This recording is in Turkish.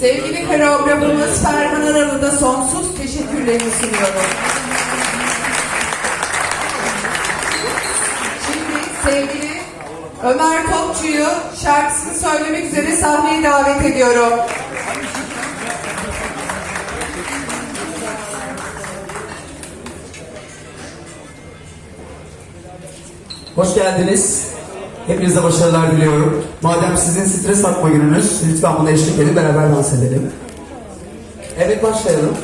Sevgili koreografımız Ferhan Aralı da sonsuz teşekkürlerimi sunuyorum. Şimdi sevgili Ömer Topçu'yu şarkısını söylemek üzere sahneye davet ediyorum. Hoş geldiniz. Hepinize başarılar diliyorum. Madem sizin stres atma gününüz, lütfen buna eşlik edin, beraber dans edelim. Evet başlayalım.